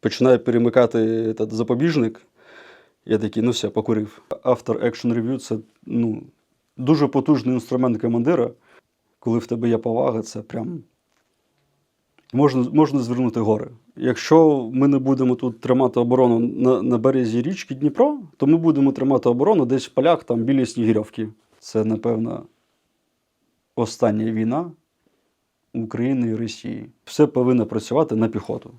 Починає перемикати этот запобіжник. Я такий, ну все, покурив. Автор Action Review це ну, дуже потужний інструмент командира. Коли в тебе є повага, це прям можна, можна звернути гори. Якщо ми не будемо тут тримати оборону на, на березі річки Дніпро, то ми будемо тримати оборону десь в полях там біля Снігирьовки. Це, напевно, остання війна України і Росії. Все повинно працювати на піхоту.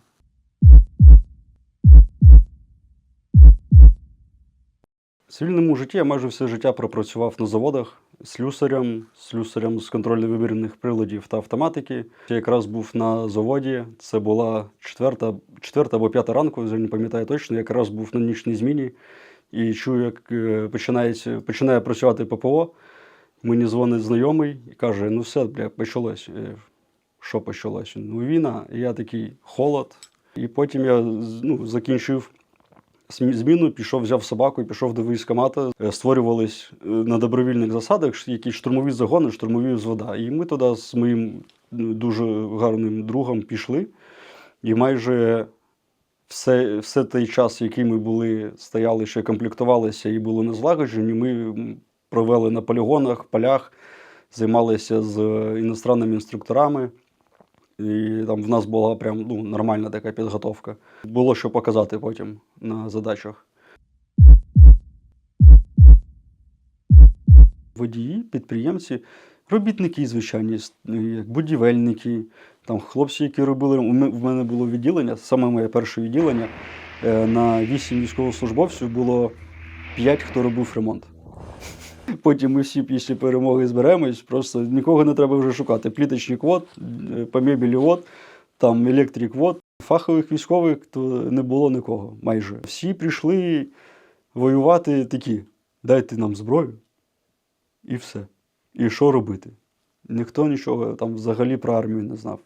В цивільному житті я майже все життя пропрацював на заводах слюсарем, слюсарем з контрольно-вимірних приладів та автоматики. Я якраз був на заводі. Це була четверта, четверта або п'ята ранку, вже не пам'ятаю точно. Я якраз був на нічній зміні і чую, як е, починається, починає працювати ППО. Мені дзвонить знайомий і каже: ну все, бля, почалось. Е, Що почалось? Ну, війна. І я такий холод. І потім я ну, закінчив зміну, пішов, взяв собаку і пішов до військкомата. Е, Створювались е, на добровільних засадах якісь штурмові загони, штурмові взвода. І ми туди з моїм ну, дуже гарним другом пішли. І майже все, все той час, який ми були, стояли, ще комплектувалися і були незлагоджені, ми провели на полігонах, полях, займалися з е, іностранними інструкторами. І там в нас була прям ну, нормальна така підготовка. Було що показати потім на задачах. Водії, підприємці, робітники, звичайні, будівельники, там хлопці, які робили. В мене було відділення, саме моє перше відділення. е, На 8 військовослужбовців було 5, хто робив ремонт. Потім ми всі після перемоги зберемось, просто нікого не треба вже шукати. Пліточник вод, е, по мебелі вод, там електрик вод. Фахових військових то не було нікого майже. Всі прийшли воювати такі: дайте нам зброю і все. І що робити? Ніхто нічого там взагалі про армію не знав.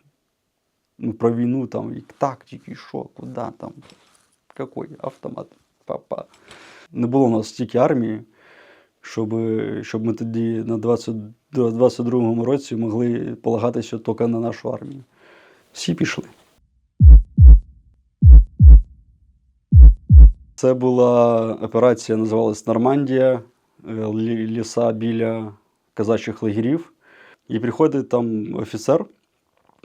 Ну, про війну, там, і тактики, що, куди там, який автомат, папа. Не було у нас стільки армії щоб, щоб ми тоді на 20, 22-му році могли полагатися тільки на нашу армію. Всі пішли. Це була операція, називалась Нормандія, е, ліса біля казачих лагерів. І приходить там офіцер,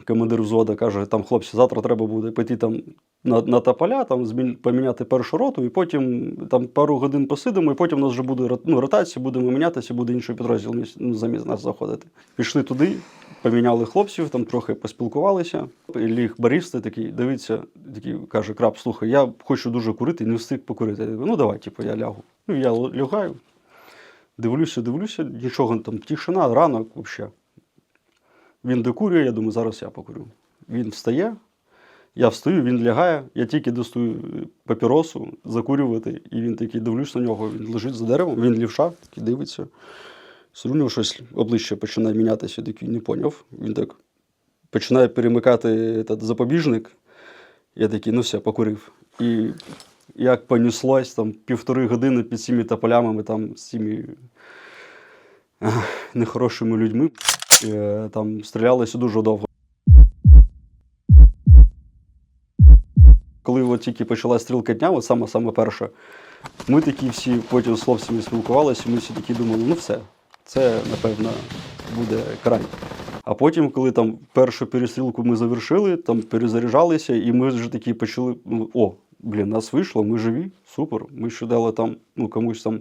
командир взводу, каже: там, хлопці, завтра треба буде піти там на, на тополя, там поміняти першу роту, і потім там пару годин посидимо, і потім у нас вже буде ну, ротація, будемо мінятися, буде інший підрозділ ну, замість нас заходити. Пішли туди, поміняли хлопців, там трохи поспілкувалися. Ліг бариста такий, дивиться, такий каже: Краб, слухай, я хочу дуже курити, не встиг покурити. Я кажу, ну давай, типу, я лягу. Ну, я лягаю, дивлюся, дивлюся, нічого там, тишина, ранок взагалі. Він докурює, я думаю, зараз я покурю. Він встає, я встаю, він лягає, я тільки достаю папіросу закурювати, і він такий дивлюсь на нього, він лежить за деревом, він лівша, такий дивиться. Все щось обличчя починає мінятися, такий не поняв. Він так починає перемикати этот запобіжник. Я такий, ну все, покурив. І як понеслось, там півтори години під цими тополями, там з цими нехорошими людьми. е, Там стрілялися дуже довго. Коли от тільки почала стрілка дня, от саме саме перша, ми такі всі потім з хлопцями спілкувалися, ми всі такі думали, ну все, це напевно буде край. А потім, коли там першу перестрілку ми завершили, там перезаряджалися, і ми вже такі почали: ну, о, блін, нас вийшло, ми живі, супер. Ми ще дали там, ну, комусь там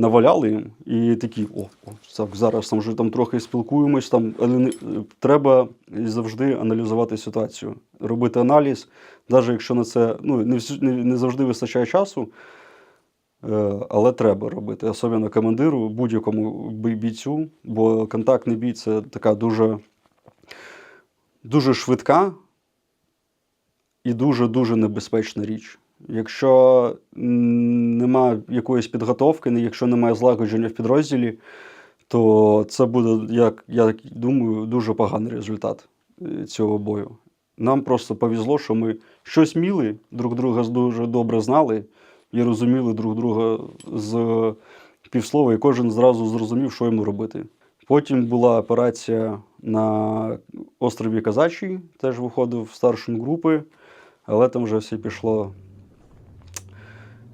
наваляли їм, і такі, о, о так, зараз там вже там трохи спілкуємось, там, але треба завжди аналізувати ситуацію, робити аналіз, навіть якщо на це ну, не, не, не завжди вистачає часу, е, але треба робити, особливо командиру, будь-якому бійцю, бо контактний бій це така дуже, дуже швидка і дуже-дуже небезпечна річ. Якщо м, нема якоїсь підготовки, якщо немає злагодження в підрозділі, то це буде, як я думаю, дуже поганий результат е, цього бою. Нам просто повезло, що ми щось міли, друг друга дуже добре знали і розуміли друг друга з півслова, і кожен зразу зрозумів, що йому робити. Потім була операція на острові Казачий, теж виходив в старшин групи. Але там вже все пішло,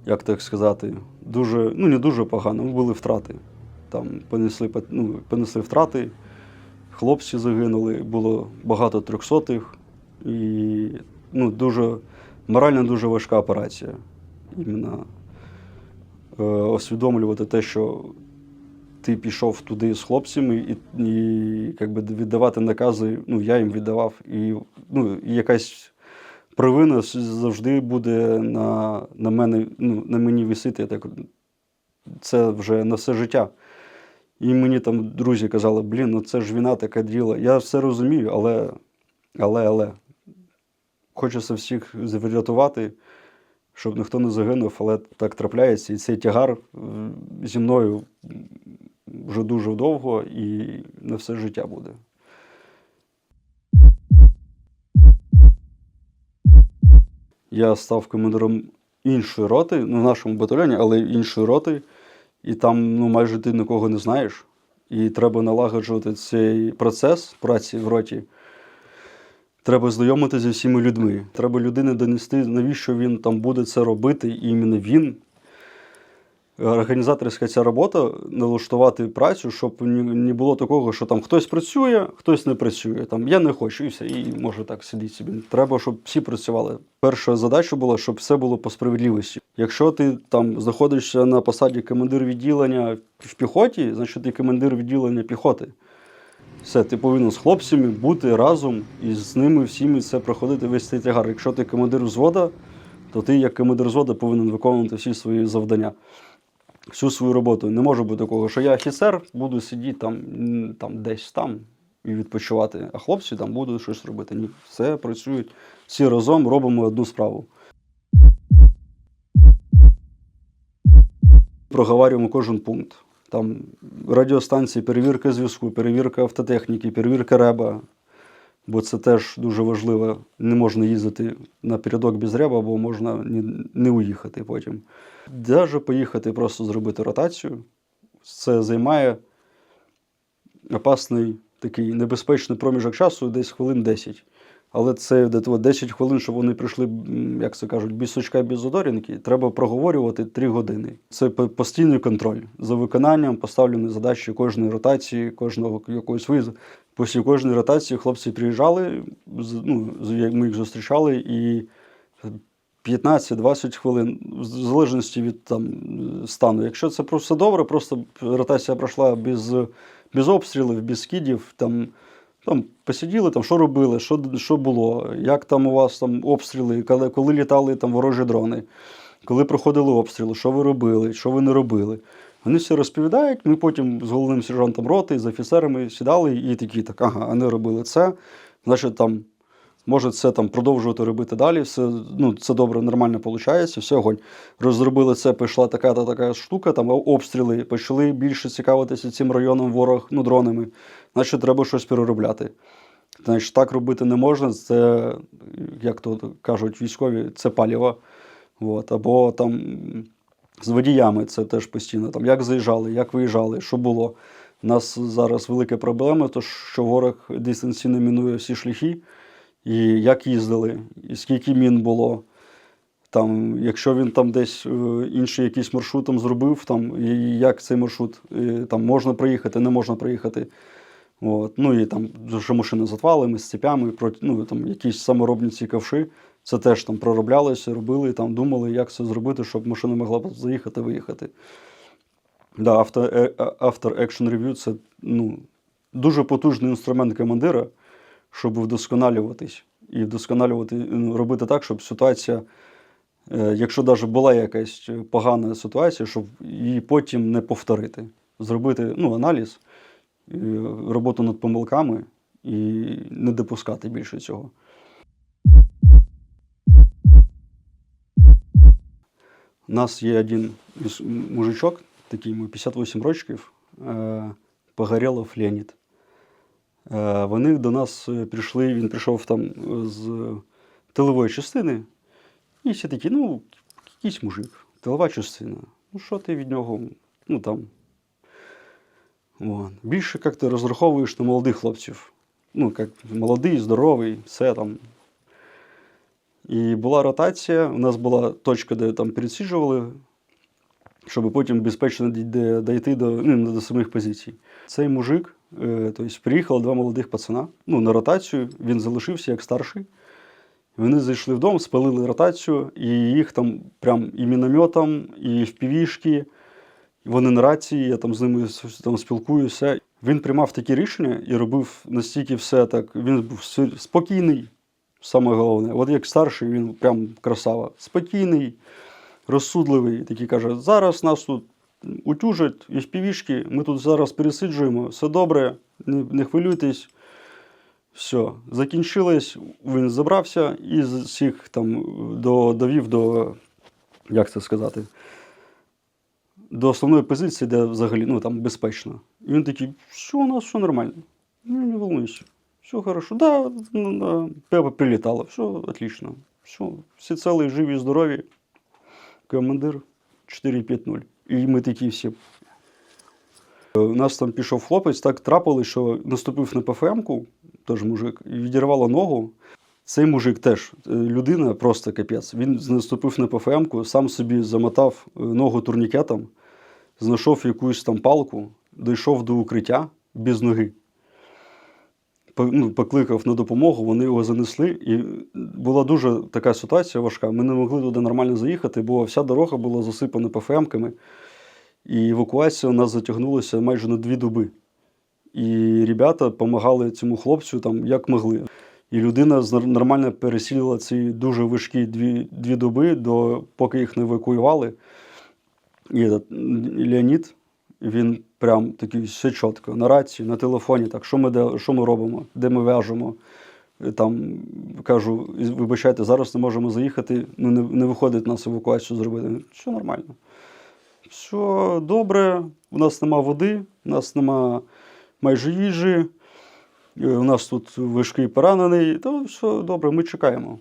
як так сказати, дуже, ну не дуже погано, були втрати. Там понесли, ну, понесли втрати, хлопці загинули, було багато трьохсотих. І ну, дуже, морально дуже важка операція. Іменно е, освідомлювати те, що ти пішов туди з хлопцями і, і як би, віддавати накази, ну, я їм віддавав. І, ну, і якась провина завжди буде на, на, мене, ну, на мені висити. Так, це вже на все життя. І мені там друзі казали, блін, ну це ж війна така діла. Я все розумію, але, але, але. Хочеться всіх врятувати, щоб ніхто не загинув, але так трапляється. І цей тягар е, зі мною вже дуже довго і на все життя буде. Я став командиром іншої роти, ну, в нашому батальйоні, але іншої роти. І там ну, майже ти нікого не знаєш. І треба налагоджувати цей процес праці в роті. Треба знайомитися зі всіма людьми. Треба людини донести, навіщо він там буде це робити, і іменно він. Організаторська ця робота налаштувати працю, щоб не було такого, що там хтось працює, хтось не працює. Там я не хочу, і все, і може так сидіть собі. Треба, щоб всі працювали. Перша задача була, щоб все було по справедливості. Якщо ти там знаходишся на посаді командир відділення в піхоті, значить ти командир відділення піхоти. Все, ти повинен з хлопцями бути разом і з ними всіми це проходити весь цей тягар. Якщо ти командир взвода, то ти як командир взвода повинен виконувати всі свої завдання, всю свою роботу. Не може бути такого, що я офіцер, буду сидіти там, там десь там і відпочивати, а хлопці там будуть щось робити. Ні, все працюють всі разом, робимо одну справу. Проговорюємо кожен пункт. Там радіостанції, перевірка зв'язку, перевірка автотехніки, перевірка реба. Бо це теж дуже важливо. Не можна їздити напередок без реба, бо можна не, уїхати потім. Даже поїхати просто зробити ротацію. Це займає опасний такий небезпечний проміжок часу, десь хвилин 10. Але це 10 хвилин, щоб вони прийшли, як це кажуть, без сучка, без задорінки, треба проговорювати 3 години. Це постійний контроль за виконанням поставленої задачі кожної ротації, кожного якогось виїзду. Після кожної ротації хлопці приїжджали, ну, ми їх зустрічали, і 15-20 хвилин, в залежності від там, стану. Якщо це просто добре, просто ротація пройшла без, без обстрілів, без скидів, там, там посиділи, там, що робили, що, що було, як там у вас там обстріли, коли, коли літали там ворожі дрони, коли проходили обстріли, що ви робили, що ви не робили. Вони все розповідають, ми потім з головним сержантом роти, з офіцерами сідали і такі, так, ага, вони робили це, значить там може це там продовжувати робити далі. Все, ну, це добре, нормально виходить, все огонь. Розробили це, пішла така та така штука, там обстріли, почали більше цікавитися цим районом ворог, ну, дронами. Значить, треба щось переробляти. Значить, так робити не можна. Це, як то кажуть військові, це паліво. От. Або там з водіями це теж постійно. Там, як заїжджали, як виїжджали, що було. У нас зараз велика проблема, то що ворог дистанційно мінує всі шляхи, і як їздили, і скільки мін було. Там, якщо він там десь е, інший якийсь маршрут там зробив, там, і як цей маршрут е, там можна проїхати, не можна проїхати. От. Ну і там що машини з отвалами, з цепями, проти, ну, там, якісь саморобні ці ковши. Це теж там пророблялося, робили, там думали, як це зробити, щоб машина могла заїхати, виїхати. Да, авто, е, автор Action Review це ну, дуже потужний інструмент командира, щоб вдосконалюватись. І вдосконалювати, ну, робити так, щоб ситуація, е, якщо навіть була якась погана ситуація, щоб її потім не повторити. Зробити ну, аналіз, е, роботу над помилками і не допускати більше цього. У нас є один мужичок, такий йому 58 років, е, Погорєлов Леонід. Е, Вони до нас е, прийшли, він прийшов там з тилової частини, і всі такі, ну, якийсь мужик, тилова частина. Ну, що ти від нього? Ну там. От. Більше як ти розраховуєш на молодих хлопців. Ну, як молодий, здоровий, все там. І була ротація. У нас була точка, де там пересіджували, щоб потім безпечно дійти до, ну, до самих позицій. Цей мужик, е, тобто приїхало два молодих пацана ну, на ротацію, він залишився як старший. Вони зайшли в дом, спалили ротацію, і їх там прям і мінометом, і в півішки. Вони на рації, я там з ними там спілкуюся. Він приймав такі рішення і робив настільки все так. Він був спокійний, саме головне. От як старший, він прям красава. Спокійний, розсудливий. Такий каже: зараз нас тут утюжать і в півішки, ми тут зараз пересиджуємо, все добре, не, не хвилюйтесь. Все, закінчилось, він забрався і всіх там до, довів до, як це сказати, до основної позиції, де взагалі ну, там безпечно. І він такий, все у нас все нормально. Ну, не волнуйся. Все хорошо. Да, ну, Пепа прилетала, все отлично. Все, всі цілі, живі, здорові. Командир 4-5-0. І ми такі всі. У нас там пішов хлопець, так трапилось, що наступив на ПФМ-ку, теж мужик, і відірвало ногу. Цей мужик теж е, людина, просто капець. Він наступив на ПФМ-ку, сам собі замотав е, ногу турнікетом, знайшов якусь там палку, дійшов до укриття без ноги. Ну, Покликав на допомогу, вони його занесли. І була дуже така ситуація важка. Ми не могли туди нормально заїхати, бо вся дорога була засипана ПФМ-ками. І евакуація у нас затягнулася майже на дві доби. І ребята допомагали цьому хлопцю там як могли. І людина нормально пересілила ці дуже важкі дві, дві доби, до, поки їх не евакуювали. І Леонід, він прям такий все чітко, на рації, на телефоні, так, що ми, де, що ми робимо, де ми в'яжемо. Там кажу, вибачайте, зараз не можемо заїхати, ну не, не виходить нас евакуацію зробити. Все нормально. Все добре, у нас нема води, у нас нема майже їжі, е, у нас тут важкий поранений, то все добре, ми чекаємо.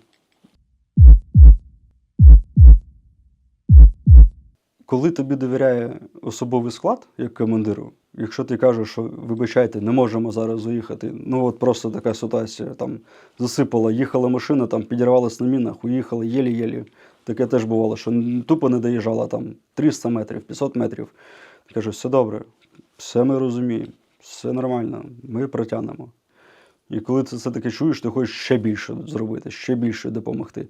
Коли тобі довіряє особовий склад як командиру, якщо ти кажеш, що вибачайте, не можемо зараз заїхати, ну от просто така ситуація, там засипала, їхала машина, там підірвалась на мінах, уїхала єлі-єлі. Таке теж бувало, що тупо не доїжджала там 300 метрів, 500 метрів. Каже, все добре, все ми розуміємо, все нормально, ми протягнемо. І коли ти це таке чуєш, ти хочеш ще більше зробити, ще більше допомогти.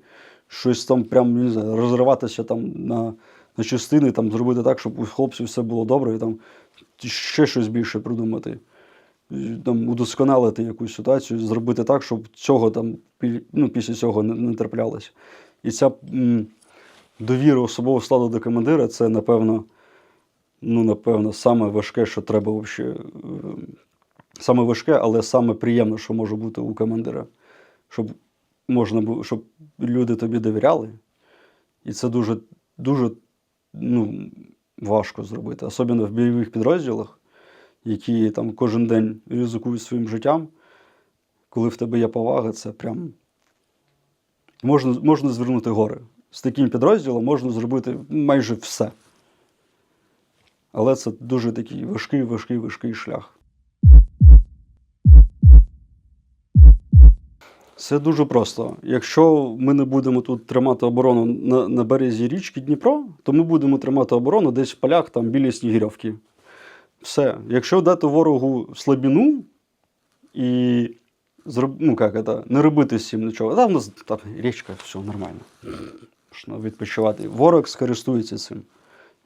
Щось там прям не знаю, розриватися там на, на частини, там, зробити так, щоб у хлопців все було добре, і там ще щось більше придумати. Там, удосконалити якусь ситуацію, зробити так, щоб цього там, ну, після цього не, не траплялося. І ця м, довіра особового складу до командира це, напевно, ну, напевно, саме важке, що треба взагалі. Саме важке, але саме приємне, що може бути у командира. Щоб можна було, щоб люди тобі довіряли. І це дуже, дуже ну, важко зробити, особливо в бойових підрозділах, які там кожен день ризикують своїм життям. Коли в тебе є повага, це прям можна, можна звернути гори. З таким підрозділом можна зробити майже все. Але це дуже такий важкий, важкий, важкий шлях. Це дуже просто. Якщо ми не будемо тут тримати оборону на, на березі річки Дніпро, то ми будемо тримати оборону десь в полях там біля Снігирьовки. Все. Якщо дати ворогу слабіну і ну, як це, не робити з цим нічого, там у нас там річка, все нормально. Можна відпочивати. Ворог скористується цим.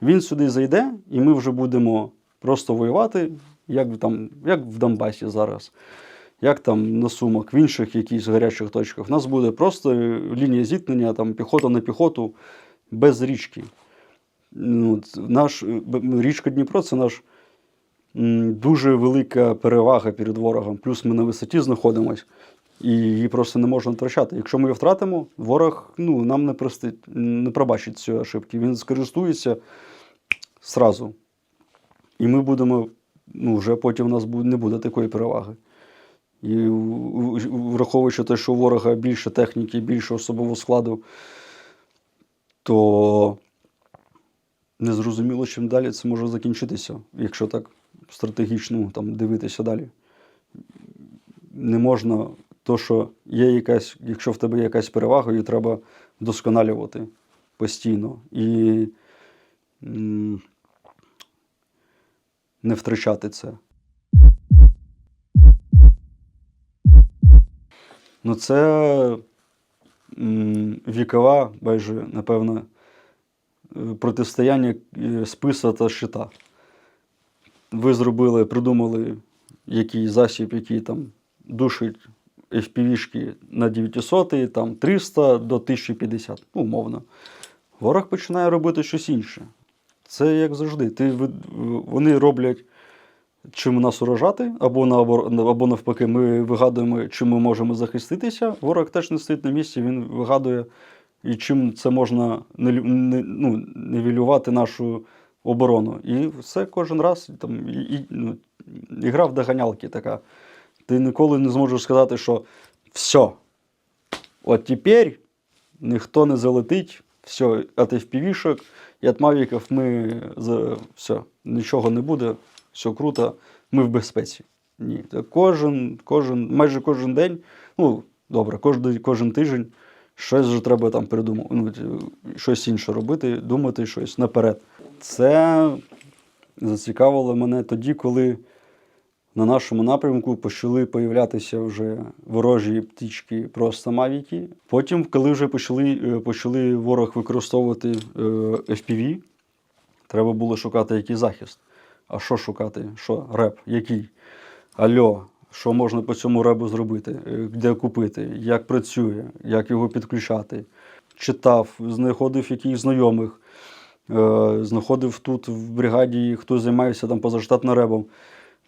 Він сюди зайде, і ми вже будемо просто воювати, як, там, як в Донбасі зараз як там на Сумах, в інших якихось гарячих точках. У нас буде просто лінія зіткнення, там піхота на піхоту без річки. Ну, наш, річка Дніпро це наш дуже велика перевага перед ворогом. Плюс ми на висоті знаходимось, і її просто не можна втрачати. Якщо ми її втратимо, ворог ну, нам не простить, не пробачить цієї ошибки. Він скористується сразу. І ми будемо, ну, вже потім у нас не буде такої переваги. І враховуючи те, що у ворога більше техніки, більше особового складу, то незрозуміло, чим далі це може закінчитися, якщо так стратегічно там, дивитися далі. Не можна То, що є якась, якщо в тебе є якась перевага, її треба вдосконалювати постійно і не втрачати це. Ну, це вікова, майже, напевно, е, протистояння е, списа та щита. Ви зробили, придумали який засіб, який там душить FPV-шки на 900, там 300 до 1050, ну, умовно. Ворог починає робити щось інше. Це як завжди. Ти, вони роблять чим нас уражати, або, або навпаки, ми вигадуємо, чим ми можемо захиститися. Ворог теж не стоїть на місці, він вигадує, і чим це можна ну, нівелювати нашу оборону. І все кожен раз там, і, і, ну, ігра в доганялки така. Ти ніколи не зможеш сказати, що все, от тепер ніхто не залетить, все, від FPV-шок і від мавіків ми за все, нічого не буде, все круто, ми в безпеці. Ні. Кожен, кожен, майже кожен день, ну, добре, кожен, кожен тиждень щось вже треба там придумати, ну, щось інше робити, думати щось наперед. Це зацікавило мене тоді, коли на нашому напрямку почали появлятися вже ворожі птічки просто мавіки. Потім, коли вже почали, е, почали ворог використовувати е, FPV, треба було шукати який захист. А що шукати? Що? Реп? Який? Альо, що можна по цьому ребу зробити? Е, Де купити? Як працює? Як його підключати? Читав, знаходив якихось знайомих, е, знаходив тут в бригаді, хто займається там позаштатним ребом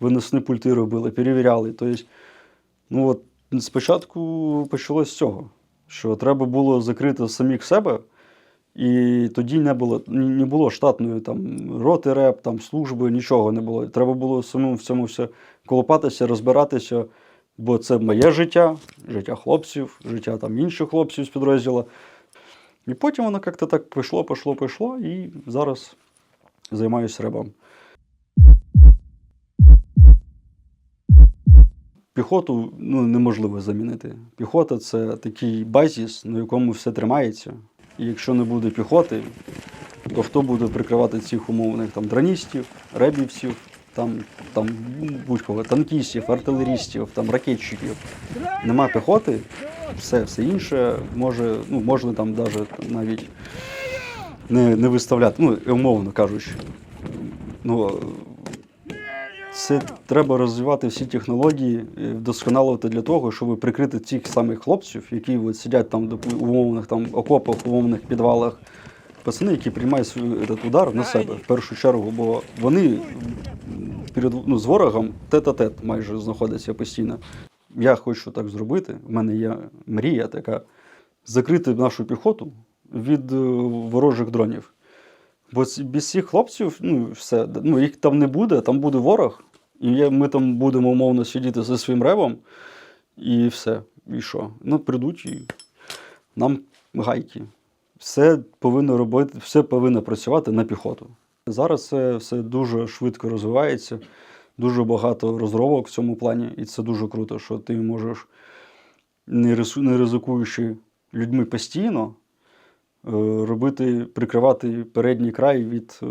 виносні пульти робили, перевіряли. Тобто, ну от спочатку почалось з цього, що треба було закрити самих себе, і тоді не було, не було штатної там, роти реп, там, служби, нічого не було. Треба було самому в цьому все колопатися, розбиратися, бо це моє життя, життя хлопців, життя там, інших хлопців з підрозділу. І потім воно як-то так пішло, пішло, пішло, і зараз займаюся ребом. Піхоту ну, неможливо замінити. Піхота це такий базіс, на якому все тримається. Якщо не буде піхоти, то хто буде прикривати цих умовних там дроністів, ребівців, там, там будь-кого, танкістів, артилерістів, там ракетчиків. Нема піхоти, все, все інше може, ну, можна там даже, навіть не, не виставляти, ну, умовно кажучи. Ну, це треба розвивати всі технології, е, вдосконалювати для того, щоб прикрити цих самих хлопців, які от сидять там в умовних там окопах, умовних підвалах. Пацани, які приймають этот удар на себе в першу чергу, бо вони перед ну, з ворогом тет-а-тет майже знаходяться постійно. Я хочу так зробити. У мене є мрія така закрити нашу піхоту від е, ворожих дронів. Бо без цих хлопців, ну, все, ну, їх там не буде, там буде ворог, і ми там будемо умовно сидіти зі своїм ревом, і все. І що? Ну, прийдуть і нам гайки. Все повинно робити, все повинно працювати на піхоту. Зараз це все дуже швидко розвивається, дуже багато розробок в цьому плані, і це дуже круто, що ти можеш, не ризикуючи людьми постійно, робити, прикривати передній край від е,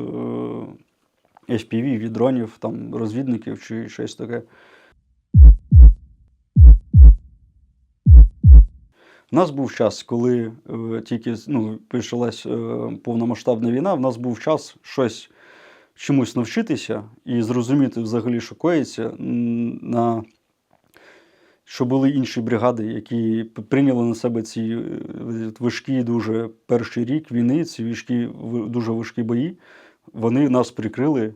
FPV, від дронів, там, розвідників чи щось таке. У нас був час, коли е, тільки ну, почалась е, повномасштабна війна, в нас був час щось чомусь навчитися і зрозуміти взагалі, що коїться, на що були інші бригади, які прийняли на себе ці е, важкі дуже перший рік війни, ці важкі, дуже важкі бої, вони нас прикрили,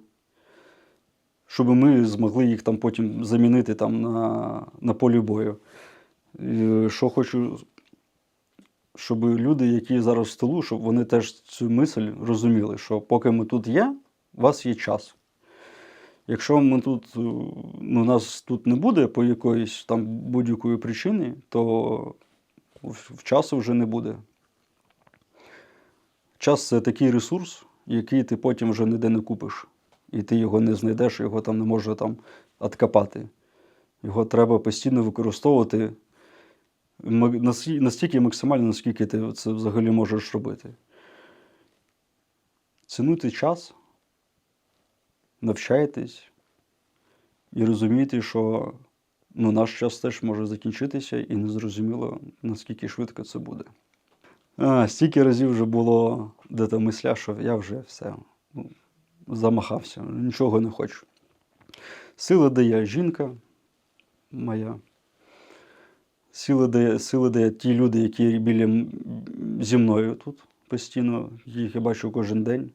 щоб ми змогли їх там потім замінити там на, на полі бою. І Що хочу, щоб люди, які зараз в тилу, щоб вони теж цю мисль розуміли, що поки ми тут є, у вас є час. Якщо ми тут, е, ну, нас тут не буде по якоїсь там будь-якої причини, то в часу вже не буде. Час це такий ресурс, який ти потім вже ніде не купиш. І ти його не знайдеш, його там не може там откопати. Його треба постійно використовувати настільки максимально, наскільки ти це взагалі можеш робити. Цінуйте час, навчайтесь і розумійте, що ну, наш час теж може закінчитися, і незрозуміло, наскільки швидко це буде. А, стільки разів вже було де та мисля, що я вже все ну, замахався, нічого не хочу. Сили дає жінка моя. Сили дає, сили дає ті люди, які біля зі мною тут постійно, їх я бачу кожен день,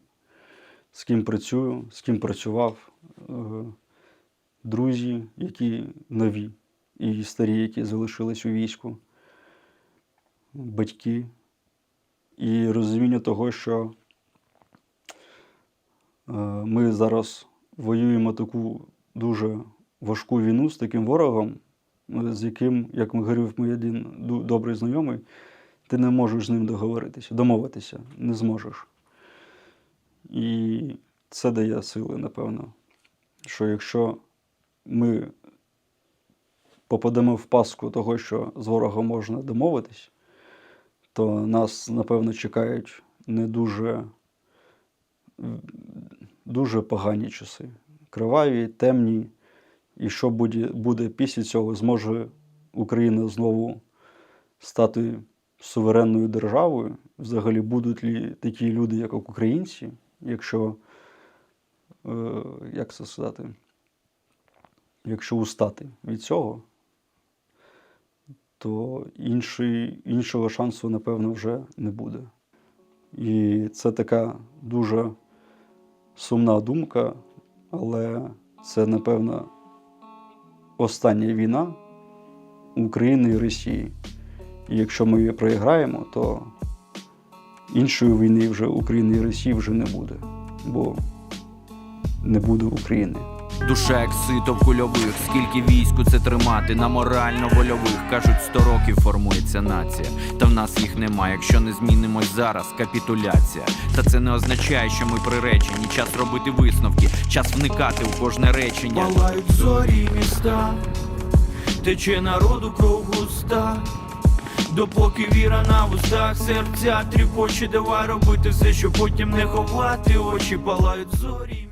з ким працюю, з ким працював. Е, Друзі, які нові і старі, які залишились у війську, батьки, і розуміння того, що е, ми зараз воюємо таку дуже важку війну з таким ворогом, е, з яким, як говорив мій один добрий знайомий, ти не можеш з ним договоритися, домовитися, не зможеш. І це дає сили, напевно, що якщо ми попадемо в паску того, що з ворогом можна домовитись, то нас, напевно, чекають не дуже, дуже погані часи. Криваві, темні. І що буде, буде після цього, зможе Україна знову стати суверенною державою? Взагалі, будуть лі такі люди, як українці, якщо, е, як це сказати, якщо устати від цього, то інший, іншого шансу, напевно, вже не буде. І це така дуже сумна думка, але це, напевно, остання війна України і Росії. І якщо ми її проіграємо, то іншої війни вже України і Росії вже не буде, бо не буде України. Душа як сито в кульових, скільки війську це тримати на морально-вольових. Кажуть, сто років формується нація. Та в нас їх немає. Якщо не змінимось зараз, капітуляція. Та це не означає, що ми приречені. Час робити висновки, час вникати у кожне речення. Палають зорі міста, тече народу кров густа. Допоки віра на вустах, серця тріпочі, давай робити все, щоб потім не ховати очі, палають зорі.